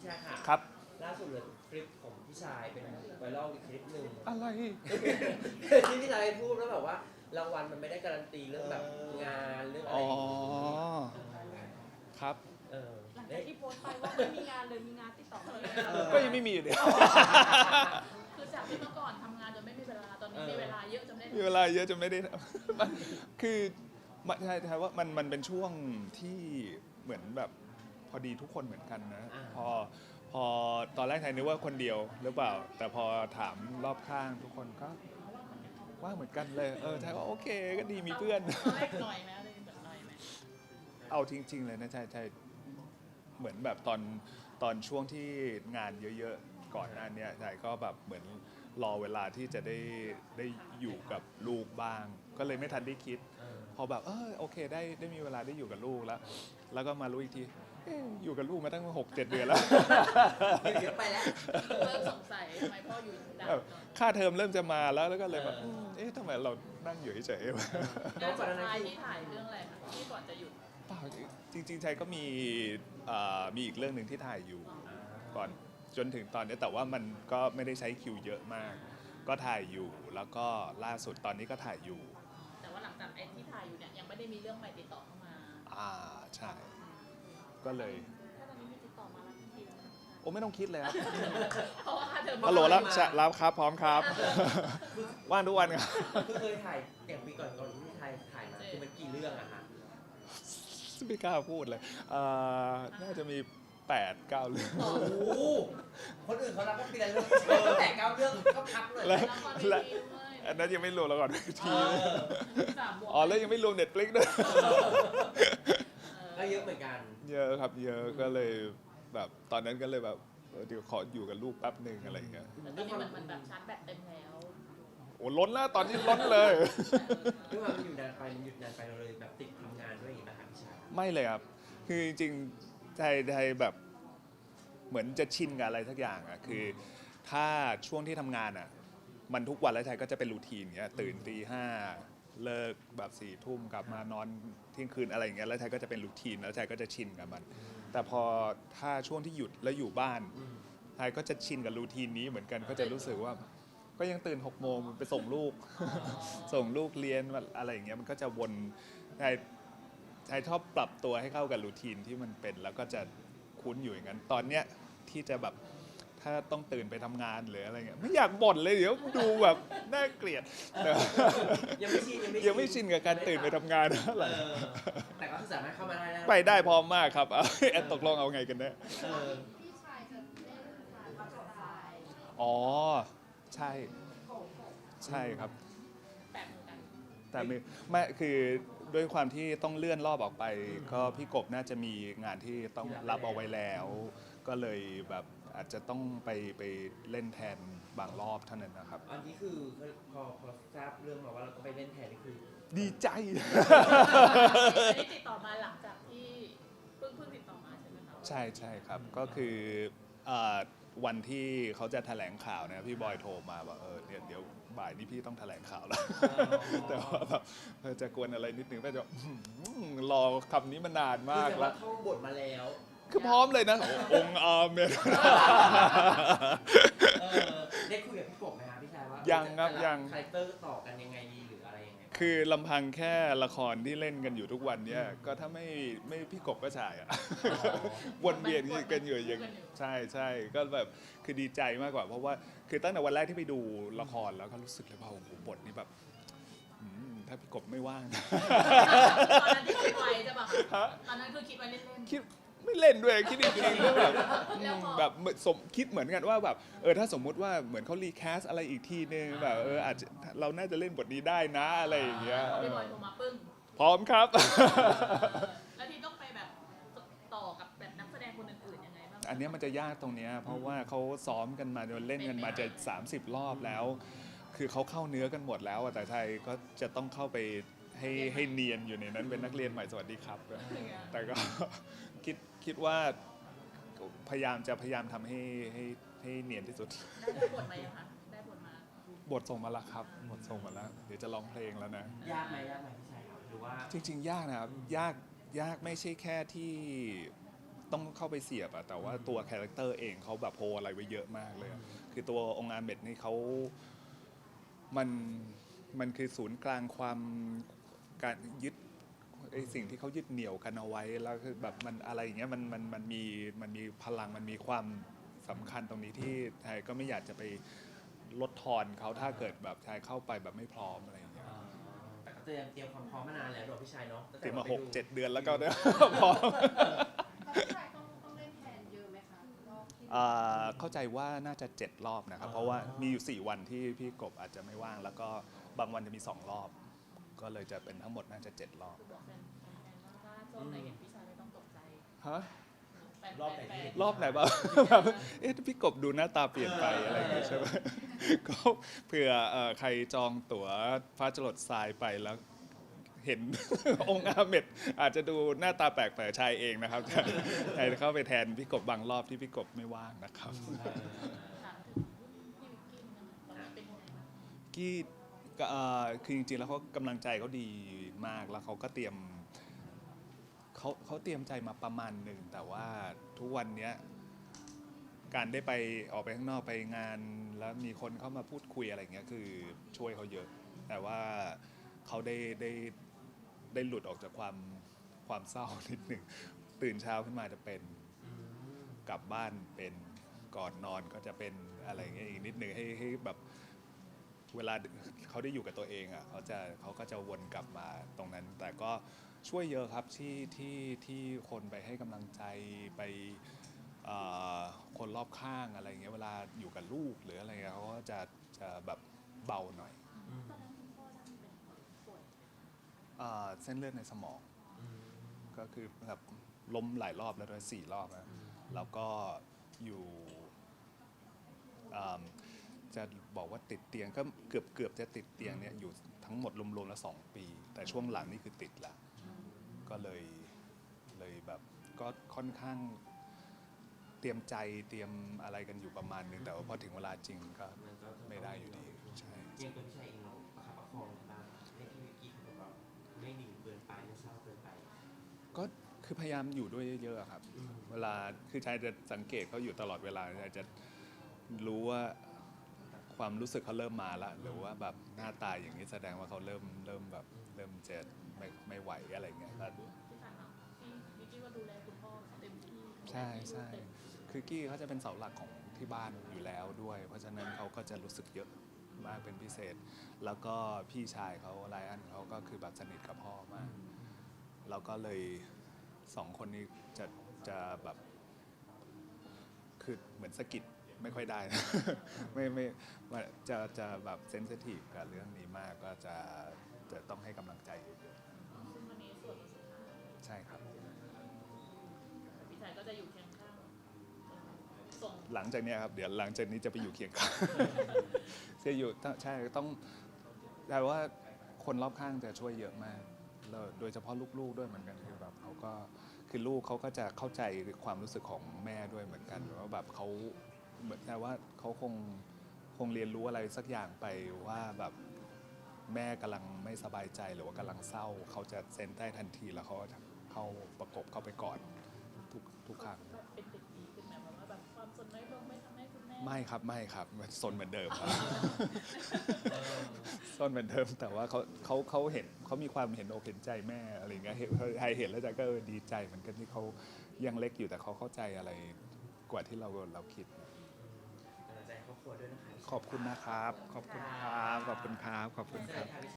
พี่ชายค่ะครับ ล่าสุดเลยคลิปของพี่ชายเป็นไวรัลอีกคลิปหนึ่งอะไร ที่พี่ชายพูดแล้วแบบว่ารางวัลมันไม่ได้การันตีเรื่องแบบงานเรื่องอะไรอ๋อ อย่างงี้ครับ เออหลังได้จากที่โพสต์ไปว่าไม่มีงานเลยมีงานติดต่อมาเลยเออก็ยังไม่มีอยู่เนี่ยคือจากที่เมื่อก่อนทำงานจนไม่มีเวลาตอนนี้มีเวลาเยอะจนได้มีเวลาเยอะจนไม่ได้ทำ มันคือมันใช่ใช่ว่ามันมันเป็นช่วงที่เหมือนแบบ พอดีทุกคนเหมือนกันนะอ่าพอพอตอนแรกไทยนึกว่าคนเดียวหรือเปล่า แต่พอถามรอบข้างทุกคนก็ว่าเหมือนกันเลย เออไทยก็โอเคก็ดีมีเพื่อนตอนแรกหน่อยไหมอะไรแบบหน่อยไหมเอาจริง ๆ เลยนะใช่ใช่เหมือนแบบตอนตอนช่วงที่งานเยอะๆ ก่อนหน้าเนี้ยใช่ก็แบบเหมือนรอเวลาที่จะได้ได้อยู่กับลูกบ้าง ก็เลยไม่ทันได้คิดเออพอแบบเออโอเค ได้ได้มีเวลาได้อยู่กับลูกแล้ว แล้วก็มารู้อีกทีเอ๊ะอยู่กับลูกมาตั้งหกเจ็ดเดือนแล้ว เดี๋ยวไปแล้ว เริ่มสงสัยทำไมพ่ออยู่ดังแบบค่าเทอมเริ่มจะมาแล้วแล้วก็เลยแบบอืมเอ๊ะทำไมเรานั่งอยู่เฉยๆวะ งานสุดท้ายที่ถ่ายเรื่องอะไรคะที่ก่อนจะหยุดเปล่าจริงๆชัยก็มีเอ่อมีอีกเรื่องหนึ่งที่ถ่ายอยู่ก่อนจนถึงตอนนี้แต่ว่ามันก็ไม่ได้ใช้คิวเยอะมาก ก็ถ่ายอยู่แล้วก็ล่าสุดตอนนี้ก็ถ่ายอยู่ ก็เลย ถ้าตอนนี้มีติดต่อมาแล้วจริงโอ้ไม่ต้องคิดเลยครับ ๆเพราะว่าค่าเทอมฮัลโหลรับจะรับครับ พร้อมครับ ว่างทุกวันครับ คือเคยถ่ายอย่างปีก่อนก่อนที่พี่ชายถ่ายมาคือมันกี่เรื่องอะคะไม่กล้าพูดเลยเอ่อน่าจะมี8ปดเก้าเรื่อง โอ้โหคนอื่นเขารับก็ปีละเรื่องแต่เก้าเรื่องก็พักเลยแล้ว ละครเวทีด้วยอันนั้นยังไม่รวมแล้วก่อนเอทีอสามบวกอ๋อ แล้วยังไม่รวมเน็ตฟลิกด้วย ก็เยอะเหมือนกัน เยอะครับเยอะก็เลยแบบตอนนั้นก็เลยแบบเออเดี๋ยวขออยู่กับลูกแป๊บหนึ่งอะไรอย่างเงี้ยแต่ตอนนี้มันมันแบบชาร์จแบตเต็มแล้ว โอ้ล้นแล้วตอนนี้ล้นเลย ด้วยความมันอยู่นานไปมันหยุดนานไปเราเลยแบบติดทำงานด้วยอย่างนี้ป่ะคะพี่ชายไม่เลยครับ คือจริงๆไทยไทยแบบเหมือนจะชินกับอะไรสักอย่างอะคือ ถ้าช่วงที่ทำงานอะ มันทุกวันแล้วไทยก็จะเป็นรูทีนเงี้ยตื่นตีห้า เลิกแบบสี่ทุ่มกลับมานอนเที่ยงคืนอะไรอย่างเงี้ยแล้วไทยก็จะเป็นรูทีนแล้วไทยก็จะชินกับมัน แต่พอถ้าช่วงที่หยุดแล้วอยู่บ้านอืมไทยก็จะชินกับรูทีนนี้เหมือนกันก็จะรู้สึกว่า ก็ยังตื่นหกโมงไปส่งลูก ส่งลูกเรียนอะไรอย่างเงี้ยมันก็จะวนไทยไทยชอบปรับตัวให้เข้ากับรูทีนที่มันเป็น แล้วก็จะคุ้นอยู่อย่างนั้น ตอนเนี้ยที่จะแบบ ถ้าต้องตื่นไปทำงานหรืออะไรเงี้ยไม่อยากบ่นเลยเดี๋ยวดูแบบน่าเกลียดแต่ยังไม่ชินยังไม่ยังไม่ชินกับการตื่นไปทำงานเท่าไหร่เออแต่ก็คือสามารถเข้ามาได้นะไปได้พร้อมมากครับเอาแอนตกลงเอาไงกันแน่เออพี่ชายจะเล่นถ่ายวัดกับไฟอ๋อใช่ ใช่ครับ แปลกเหมือนกันแต่ไม่ไม่คือด้วยความที่ต้องเลื่อนรอบออกไป ก็พี่กบน่าจะมีงานที่ต้องรับเอาไว้แล้ว ก็เลยแบบ อาจจะต้องไปไปเล่นแทนบางรอบเท่านั้นนะครับ อันนี้คือพอพอทราบเรื่องมาว่าเราก็ไปเล่นแทนนี่คือ ดีใจ อันนี้ติดต่อมาหลังจากที่เพิ่งเพิ่งติดต่อมาใช่ไหมคะใช่ใช่ครับก็คือเอ่อวันที่เขาจะแถลงข่าวนะพี่บอยโทรมาบอกเออเนี่ยเดี๋ยวบ่ายนี้พี่ต้องแถลงข่าวแล้ว แต่ว่าแบบเออจะกวนอะไรนิดนึงแม่จะบอกอื้อหือรอคำนี้มานานมากคือแล้วต่ท่องบทมาแล้ว คือพร้อมเลยนะ องค์อาเมน เออได้คุยกับพี่กบไหมคะพี่ชายว่ายัยังครับยัง คาแรคเตอร์ต่อกันยังไงดีหรืออะไรยังไงคือลำพังแค่ละครที่เล่นกันอยู่ทุกวันเนี้ยก็ถ้าไม่ไม่พี่กบก็ฉายอะวนเวียนกันอยู่อย่างใช่ใช่ก็แบบคือดีใจมากกว่า เพราะว่าคือตั้งแต่วันแรกที่ไปดูละครแล้วก็รู้สึกเลยว่าโอ้โหบทนี้แบบอืมถ้าพี่กบไม่ว่างนะ ตอนนั้นที่คิดไว้จะบอกฮะ ตอนนั้นคือคิดไว้เล่นคิด ไม่เล่นด้วยคิดจริงๆว่าแบบๆแล้วพอแบบเหมือนสมคิดเหมือนกันว่าแบบเออถ้าสมมุติว่าเหมือนเขารีแคสอะไรอีกทีนึงแบบเอออาจจะเราน่าจะเล่นบทนี้ได้นะอะไรอย่างเงี้ยพอพี่บอยโทรมาปึ้งพร้อมครับแล้วที่ต้องไปแบบต่อกับแบบนักแสดงคนอื่นๆยังไงบ้างอันเนี้ยมันจะยากตรงเนี้ยเพราะว่าเขาซ้อมกันมาจนเล่นกันมาจะ 30 รอบแล้ว คือเขาเข้าเนื้อกันหมดแล้วอะแต่ไทยก็จะต้องเข้าไปให้ให้เนียนอยู่ในนั้นเป็นนักเรียนใหม่สวัสดีครับ แต่ก็คิด คิดว่าพยายามจะพยายามทำให้ให้ให้เนียนที่สุด ได้บทมายังคะได้บทมา บทส่งมาแล้วครับ บทส่งมาแล้ว เดี๋ยวจะร้องเพลงแล้วนะ ยากไหมยากไหมพี่ชายครับหรือว่าจริง ๆ ยากนะครับ ยากยากไม่ใช่แค่ที่ต้องเข้าไปเสียบอะแต่ว่าตัวคาแรคเตอร์เองเขาแบบโพลอะไรไว้เยอะมากเลยอะคือตัวองค์อาเมดนี่เขามันมันคือศูนย์กลางความการยึด ไอสิ่งที่เขายึดเหนี่ยวกันเอาไว้แล้วคือแบบมันอะไรอย่างเงี้ยมันมันมันมีมันมีพลังมันมีความสำคัญตรงนี้ที่ไทยก็ไม่อยากจะไปลดทอนเขาถ้าเกิดแบบชายเข้าไปแบบไม่พร้อมอะไรอย่างเงี้ยอ่าแต่ก็เตรียมเตรียมความพร้อมมานานแล้วเนอะพี่ชายเนาะตั้งเตรียมมาไปหกดูเจ็ดเดือนแล้วก็เนี่ยพร้อมพี่ชายต้องต้องเล่นแทนเยอะไหมคะรอบที่อ่าเข้าใจว่าน่าจะ 7 รอบนะครับ เพราะว่ามีอยู่ 4 วันที่พี่กบอาจจะไม่ว่าง แล้วก็บางวันจะมี 2 รอบ ก็เลยจะเป็นทั้งหมดน่าจะ7รอบ คือบอกแฟนแฟนๆว่าถ้าช่วงไหนเห็นพี่ชายไม่ต้องตกใจฮะ แฟนๆรอบไหนที่เห็น รอบไหนบ้างแบบเอ๊ะพี่กบดูหน้าตาเปลี่ยนไปอะไรอย่างเงี้ยใช่ไหมก็เผื่อเอ่อใครจองตั๋วฟ้าจรดทรายไปแล้ว เห็น องค์อาเมดอาจจะดูหน้าตาแปลกแปลกชายเองนะครับใครเข้าไปแทนพี่กบบางรอบที่พี่กบไม่ว่างนะครับ ถามถึงพี่วิกกี้นะคะตอนนี้เป็นยังไงบ้าง กี้ ก็เอ่อคือจริงๆแล้วเขากำลังใจเขาดีมากแล้วเขาก็เตรียมเขาเขาเตรียมใจมาประมาณหนึ่งแต่ว่าทุกวันเนี้ยการได้ไปออกไปข้างนอกไปงาน แล้วมีคนเข้ามาพูดคุยอะไรเงี้ยคือช่วยเขาเยอะ แต่ว่าเขาได้ได้ได้หลุดออกจากความความเศร้านิดหนึ่งตื่นเช้าขึ้นมาจะเป็นกลับบ้านเป็นก่อนนอนก็จะเป็นอะไรอย่างเงี้ยอีกนิดหนึ่งให้ให้แบบ เวลาเขาได้อยู่กับตัวเองอะเขาจะเขาก็จะวนกลับมาตรงนั้น แต่ก็ช่วยเยอะครับที่ที่ที่คนไปให้กำลังใจไปเอ่อคนรอบข้างอะไรอย่างเงี้ยเวลาอยู่กับลูกหรืออะไรเงี้ยเขาก็จะจะแบบเบาหน่อยอืมตอนนั้นคุณพ่อท่านเป็นป่วยเอ่อเส้นเลือดในสมองอืมก็คือแบบล้มหลายรอบแล้วด้วยสี่รอบนะแล้วก็อยู่อ่า จะบอกว่าติดเตียงก็เกือบเกือบจะติดเตียงเนี่ยอยู่ทั้งหมดรวมๆแล้วสองปี แต่ช่วงหลังนี่คือติดละก็เลยเลยแบบก็ค่อนข้างเตรียมใจเตรียมอะไรกันอยู่ประมาณนึงแต่ว่าพอถึงเวลาจริงก็มันก็ไม่ได้อยู่ดีใช่เรียงตัวพี่ชายเองเราประคับประคองกันบ้างให้พี่วิกกี้เขาแบบไม่ดิ่งเกินไปไม่เศร้าเกินไป ก็คือพยายามอยู่ด้วยเยอะๆครับอืมเวลาคือชายจะสังเกตเขาอยู่ตลอดเวลาชายจะรู้ว่า ความรู้สึกเขาเริ่มมาละหรือว่าแบบหน้าตาอย่างนี้แสดงว่าเขาเริ่มเริ่มแบบเริ่มจะไม่ไม่ไหวอะไรเงี้ยแล้วที่ผ่านมาพี่วิกกี้ก็ดูแลคุณพ่อเต็มที่ใช่ใช่เต็มคือกี้เขาจะเป็นเสาหลักของที่บ้านอยู่แล้วด้วย เพราะฉะนั้นเขาก็จะรู้สึกเยอะมากเป็นพิเศษ แล้วก็พี่ชายเขาไลอันเขาก็คือแบบสนิทกับพ่อมากแล้วก็เลยสองคนนี้จะจะแบบคือเหมือนสะกิด ไม่ค่อยได้นะไม่ไม่ว่าจะจะแบบเซนซิทีฟกับเรื่องนี้มากก็จะจะต้องให้กำลังใจเยอะซึ่งวันนี้ส่วนสุดท้ายๆใช่ครับ พี่ชายก็จะอยู่เคียงข้างส่งหลังจากเนี้ยครับเดี๋ยวหลังจากนี้จะไปอยู่เคียงข้าง จะอยู่ต้องใช่ต้องแต่ว่าคนรอบข้างจะช่วยเยอะมากแล้วโดยเฉพาะลูกๆด้วยเหมือนกันคือแบบเขาก็คือลูกเขาก็จะเข้าใจความรู้สึกของแม่ด้วยเหมือนกันว่าแบบเขาเหมือน แต่ว่าเขาคงคงเรียนรู้อะไรสักอย่างไปว่าแบบแม่กำลังไม่สบายใจหรือว่ากำลังเศร้า เขาจะเซนได้ทันทีแล้วเขาจะเข้าประกบเข้าไปก่อนทุกทุกครั้ง เป็นเด็กดีขึ้นไหมว่าแบบความสนน้อยลงไม่ทำให้คุณแม่ไม่ครับไม่ครับมันเหมือนเดิมครับซนเหมือนเดิมแต่ว่าเขาเขาเขาเห็นเขามีความเห็นอกเห็นใจแม่อะไรเงี้ยเห็นใครเห็นแล้วจะก็ดีใจเหมือนกันที่เขายังเล็กอยู่แต่เขาเข้าใจอะไรกว่าที่เราเราคิด รัวด้วยนะคะขอบคุณนะครับ ขอบคุณครับ ขอบคุณครับ ขอบคุณครับ